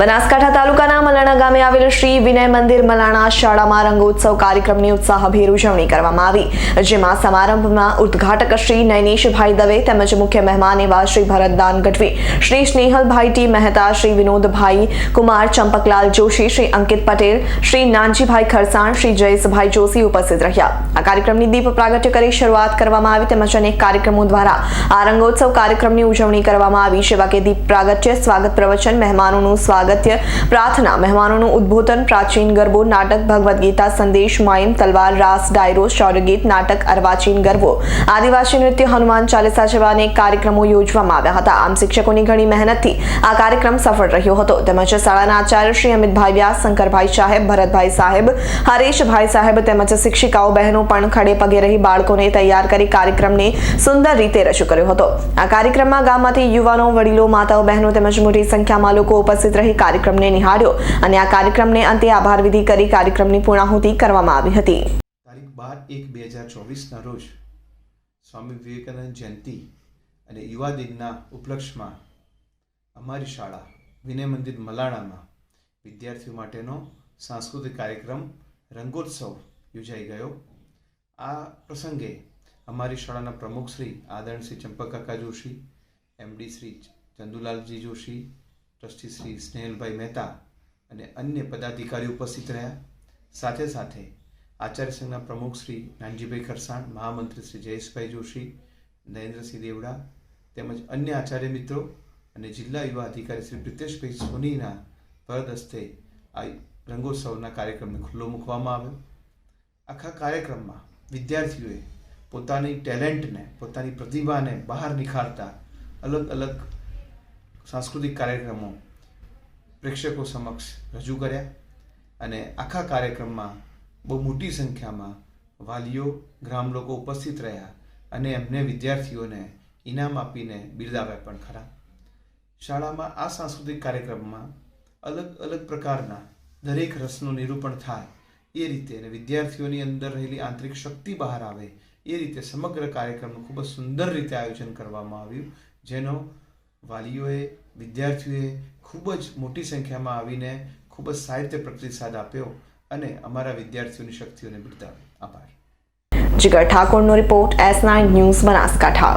બનાસકાંઠા તાલુકાના મલાણા ગામે આવેલ શ્રી વિનય મંદિર મલાણા શાળામાં રંગોત્સવ કાર્યક્રમની ઉત્સાહભેર ઉજવણી કરવામાં આવી, જેમાં સમારંભમાં ઉદ્ઘાટક શ્રી નૈનેશભાઈ દવે તેમજ મુખ્ય મહેમાન એવા શ્રી ભરતદાન ગઢવી, શ્રી સ્નેહલભાઈ ટી મહેતા, શ્રી વિનોદભાઈ કુમાર, ચંપકલાલ જોશી, શ્રી અંકિત પટેલ, શ્રી નાનજીભાઈ ખરસાણ, શ્રી જયેશભાઈ જોશી ઉપસ્થિત રહ્યા. આ કાર્યક્રમની દીપ પ્રાગટ્ય કરી શરૂઆત કરવામાં આવી તેમજ અનેક કાર્યક્રમો દ્વારા આ રંગોત્સવ કાર્યક્રમની ઉજવણી કરવામાં આવી, જેવા કે દીપ પ્રાગટ્ય, સ્વાગત પ્રવચન, મહેમાનોનું સ્વાગત્ય પ્રાર્થના. મહેમાનોનું ઉદ્બોધન પ્રાચીન ગરબો, નાટક, ભગવદ્ ગીતા, સંદેશ માયમ તલવાર, રાસ, ડાયરો શૌર્યગીત નાટક, અર્વાચીન ગરબો. આદિવાસી નૃત્ય હનુમાન ચાલીસા જેવા અનેક કાર્યક્રમો યોજવામાં આવ્યા હતા. આમ શિક્ષકોની ઘણી મહેનતથી આ કાર્યક્રમ સફળ રહ્યો હતો. તેમજ શાળાના આચાર્ય શ્રી અમિતભાઈ વ્યાસ, શંકરભાઈ સાહેબ, ભરતભાઈ સાહેબ, હરેશભાઈ સાહેબ તેમજ શિક્ષિકાઓ, બહેનો પણ ખડે પગે રહી બાળકોને તૈયાર કરી કાર્યક્રમને સુંદર રીતે રજૂ કર્યો હતો. આ કાર્યક્રમમાં ગામમાંથી યુવાનો, વડીલો, માતાઓ, બહેનો તેમજ મોટી સંખ્યામાં લોકો ઉપસ્થિત રહી કાર્યક્રમને નિહાળ્યો અને આ કાર્યક્રમને અંતે આભાર વિધિ કરી કાર્યક્રમની પૂર્ણાહુતિ કરવામાં આવી હતી. તારીખ બાર એક બે હજાર ચોવીસના રોજ સ્વામી વિવેકાનંદ જયંતિ અને યુવા દિનના ઉપલક્ષમાં અમારી શાળા વિનય મંદિર મલાણામાં વિદ્યાર્થીઓ માટેનો સાંસ્કૃતિક કાર્યક્રમ રંગોત્સવ યોજાઈ ગયો. આ પ્રસંગે અમારી શાળાના પ્રમુખ શ્રી આદરણીય શ્રી ચંપકકાકા જોશી એમડી શ્રી ચંદુલાલજી જોશી ટ્રસ્ટી શ્રી સ્નેહલભાઈ મહેતા અને અન્ય પદાધિકારીઓ ઉપસ્થિત રહ્યા. સાથે સાથે આચાર્ય સંઘના પ્રમુખ શ્રી નાનજીભાઈ ખરસાણ, મહામંત્રી શ્રી જયેશભાઈ જોશી, નરેન્દ્રસિંહ દેવડા તેમજ અન્ય આચાર્ય મિત્રો અને જિલ્લા યુવા અધિકારી શ્રી પ્રિતેશભાઈ સોનીના પરદસ્તે આ રંગોત્સવના કાર્યક્રમને ખુલ્લો મૂકવામાં આવ્યો. આખા કાર્યક્રમમાં વિદ્યાર્થીઓએ પોતાની ટેલેન્ટને, પોતાની પ્રતિભાને બહાર નિખારતા અલગ અલગ સાંસ્કૃતિક કાર્યક્રમો પ્રેક્ષકો સમક્ષ રજૂ કર્યા અને આખા કાર્યક્રમમાં બહુ મોટી સંખ્યામાં વાલીઓ, ગ્રામ લોકો ઉપસ્થિત રહ્યા અને એમને વિદ્યાર્થીઓને ઇનામ આપીને બિરદાવ્યા પણ ખરા. શાળામાં આ સાંસ્કૃતિક કાર્યક્રમમાં અલગ અલગ પ્રકારના દરેક રસનું નિરૂપણ થાય, એ રીતે અને વિદ્યાર્થીઓની અંદર રહેલી આંતરિક શક્તિ બહાર આવે, એ રીતે સમગ્ર કાર્યક્રમનું ખૂબ જ સુંદર રીતે આયોજન કરવામાં આવ્યું, જેનો વાલીઓએ, વિદ્યાર્થીઓએ ખૂબ જ મોટી સંખ્યામાં આવીને ખૂબ જ રીતે પ્રતિસાદ આપ્યો અને અમારા વિદ્યાર્થીઓની શક્તિઓને બિરદાવી આભાર. Jigar ઠાકોરનો report S nine news Banaskantha.